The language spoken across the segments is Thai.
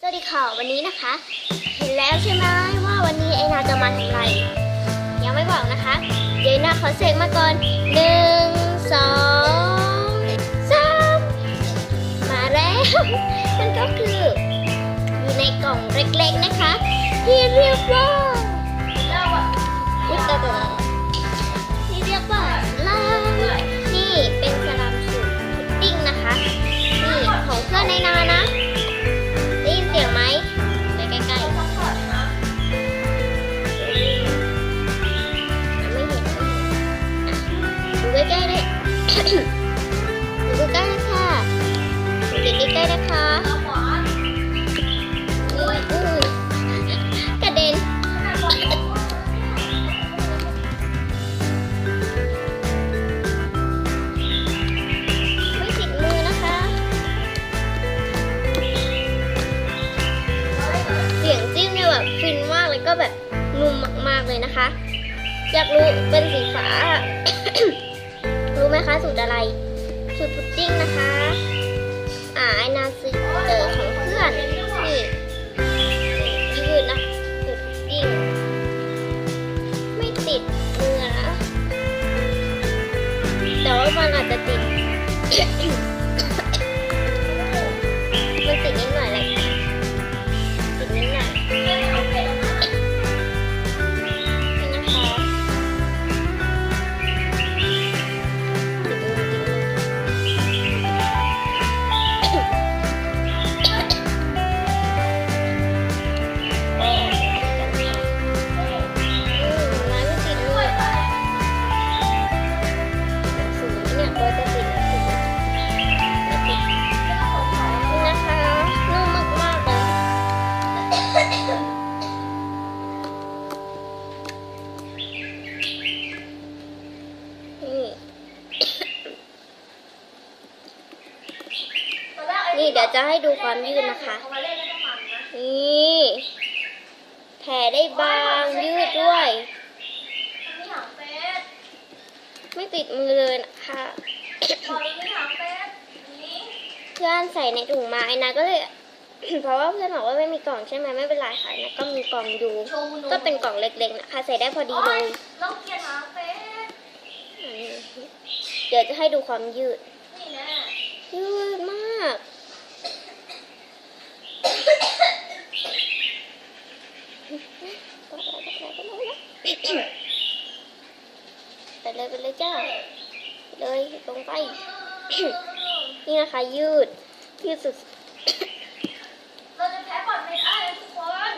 สวัสดีค่ะวันนี้นะคะ เห็นแล้วใช่ไหมว่าวันนี้ไอนาจะมาทำอะไร ยังไม่บอกนะคะ เดี๋ยวนาขอเสกมาก่อนหนึ่งสองสามมาแล้ว มันก็คือ อยู่ในกล่องเล็กๆนะคะ ที่เรียกว่าอุตตะที่เรียกว่าลานี่เป็นสลัมสูตรพุดดิ้งนะคะนี่ของเพื่อนในนานะ อยากรู้เป็นสีฟ้า รู้ไหมคะสูตรอะไร สูตรพุดดิ้งนะคะ อ่าไอนาซื้อเออของเพื่อน นี่ยืดนะสูตรพุดดิ้ง ไม่ติดมือนะ แต่ว่ามันอาจจะติด เดี๋ยวจะให้ดูความยืดนะคะ นี่แผ่ได้บางยืดด้วย ไม่ติดมือเลยนะคะเพื่อนใส่ในถุงมาไอ้นาก็เลยเพราะว่าเพื่อนบอกว่าไม่มีกล่องใช่ไหมไม่เป็นไรค่ะนะก็มีกล่องอยู่ ก็เป็นกล่องเล็กๆนะคะใส่ได้พอดีเลยเราเกลียดหาเฟซอืมเดี๋ยวจะให้ดูความยืดนี่นะยืดมาก ไป เลยไปเลยจ้า เลยลงไป นี่นะคะยืดยืดสุดเราจะแพ้บอดไม่ได้ทุกคน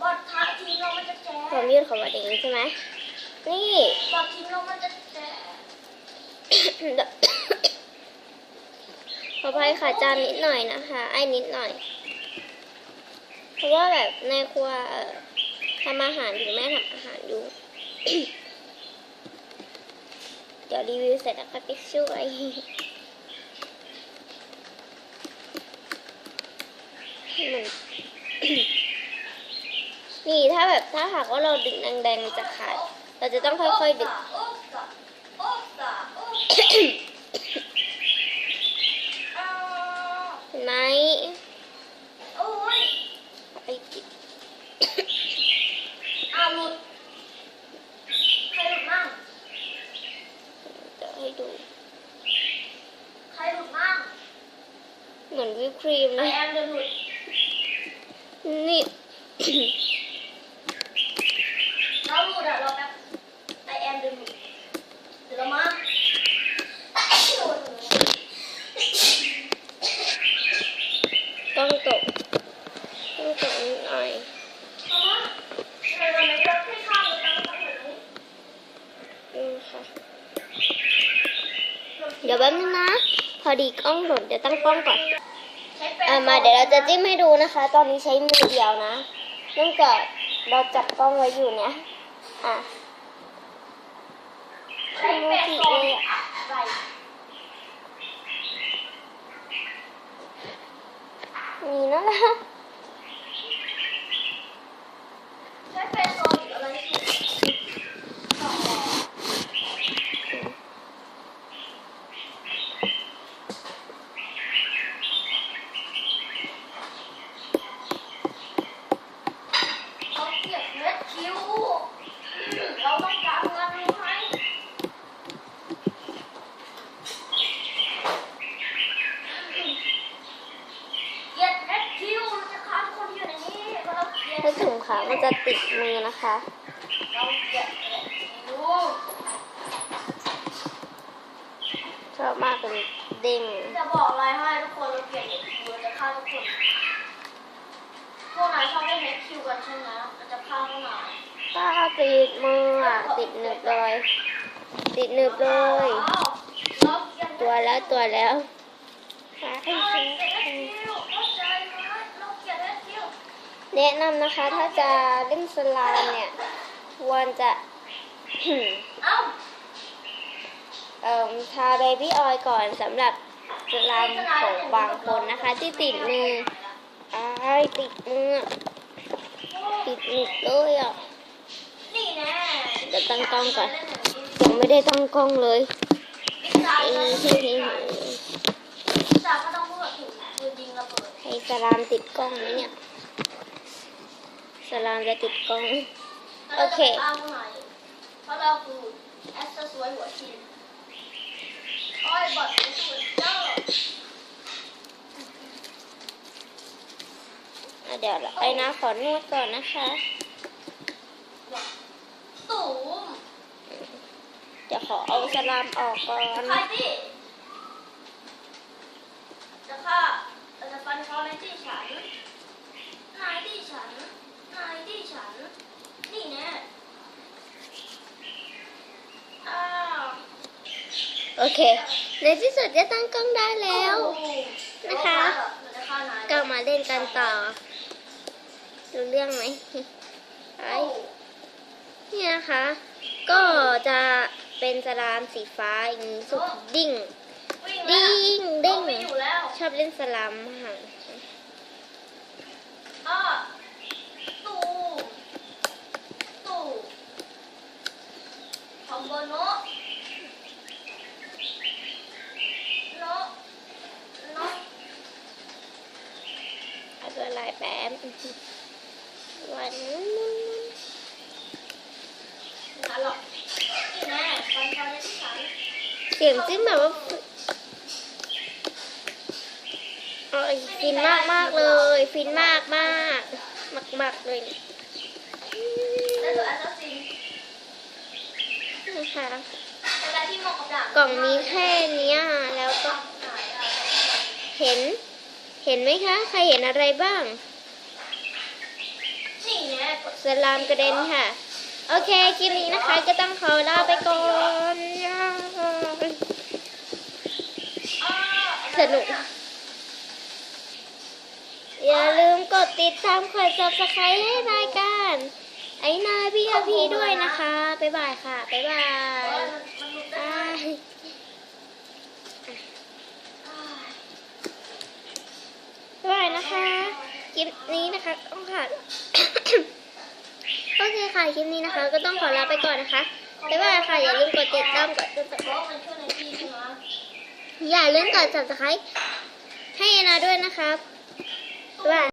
บอดท้าทีมเรามันจะแจกความยืดของมันเองใช่ไหมนี่บอดทีมเรามันจะแจกขออภัยค่ะจานนิดหน่อยนะคะไอ้นิดหน่อย เพราะว่าแบบในครัวเอ่อทำอาหารอยู่แม่ทำอาหารอยู่เดี๋ยวรีวิวเสร็จแล้วค่อยไปช่วยนนี่ถ้าแบบถ้าหากว่าเราดึงแดงๆมันจะขาด เราจะต้องค่อยๆดึง โอ๊กตาโอ๊กตาโอ๊กตา เห็นไหม โอ้ย ไอ้จิ อาหลุดใครหลุดมั่ง จะให้ดู ใครหลุดมั่ง เหมือนวิป ครีมไอนะแอมเดินหลุดนี่ เราหลุดอะเราแป๊บไอแอมเดินหลุดเดี๋ยวเรามาโดนเลยต้องตกต้องตกนิดหน่อยมาเดี๋ยวเราไม่ยกให้ข้างเลยตั้งตั้งแบบนี้นี่ค่ะเดี๋ยวแป๊บนึงนะ พอดีกล้องหล่นเดี๋ยวตั้งกล้องก่อนใช้แป้ง อะมาเดี๋ยวเราจะจิ้มให้ดูนะคะ ตอนนี้ใช้มือเดียวนะเนื่องจากเราจับกล้องไว้อยู่เนี่ยอะใช้มือที่เอนี่นั่นแหละ ใช้แป้งซองหรืออะไรสองแบบ ถ้าถุงขา มันจะติดมือนะคะเราแกะดูชอบมากเลยเด้งจะบอกอะไรให้ทุกคนเราเปลี่ยนเน็ตคิวจะฆ่าทุกคน พวกนายชอบเล่นเน็ตคิวกันใช่ไหมมันจะฆ่าพวกนายถ้าติดมืออะติดหนึบเลย ติดหนึบเลยอ้าวเราเกลียดตัวแล้วตัวแล้วหาให้เราเจเกลียดอ แนะนำนะคะถ้าจะเล่นสลามเนี่ยควรจะเอ้าเอ่อทาเบบี้ออยล์ก่อนสำหรับสลามของบางคนนะคะ ที่ติดมืออ้ายติดมือติดหนึบเลยอะนี่แน่เดี๋ยวตั้งกล้องก่อนยังไม่ได้ตั้งกล้องเลยบิ๊กซ่าเอ้เลยยบิ๊กซ่าก็ต้องพูดกับถึงปืนยิงระเบิดให้สลามติดกล้องไหมเนี่ย สลามจะติดกล้อง โอเคตามไหนเพราะเราคือแอสเซสวยหัวชินอ้อยบอดเป็นสุดเจ้าอะเดี๋ยวไอ้นะขอนวดก่อนนะคะตูมเดี๋ยวขอเอาสลามออกก่อนใครดิจะฆ่าจะฟันเขาในที่ฉันนายที่ฉันนายที่ฉัน นี่แน่อ้าว โอเค ในที่สุดจะตั้งกล้องได้แล้ว นะคะ ก็มาเล่นกันต่อ รู้เรื่องไหมไอ้เนี่ยนะคะ ก็จะเป็นสลามสีฟ้าอย่างนี้สุดดิ้งดิ้งดิ้งไม่อยู่แล้วชอบเล่นสลามมากอ้าตูตูคอมโบโนะโนะโนะ เอาตัวลายแป๊บ วันนู้นนั่นหรอกนี่แน่ฟันเขาในที่ฉันเสียงจิ้มแบบว่าโอ้ยฟินมากมากๆเลย ฟินมากมากมากมากๆเลยแล้วตัวแอสซัสซินนะคะเวลาที่มองกับดักกล่องมีแค่เนี้ยแล้วก็ไหนอะเห็น เห็นไหมคะ ใครเห็นอะไรบ้างนี่แน่กด สลามกระเด็นค่ะ โอเค คลิปนี้นะคะก็ต้องขอลาไปก่อนสนุก อย่าลืมกดติดตามกด subscribe ให้รายการ ไอ้นายพี่อาพีด้วยนะคะ บ๊ายบายค่ะ บ๊ายบายอมันหลุดได้บายอ้าวบ๊ายบายนะคะคลิปนี้นะคะต้องค่ะ โอเคค่ะคลิปนี้นะคะ ก็ต้องขอลาไปก่อนนะคะบ๊ายบายค่ะ อย่าลืมกดติดตามกดเพราะมันช่วยในที่ใช่ไหมอย่าลืมกด subscribe ให้นาด้วยนะครับบ๊ายบาย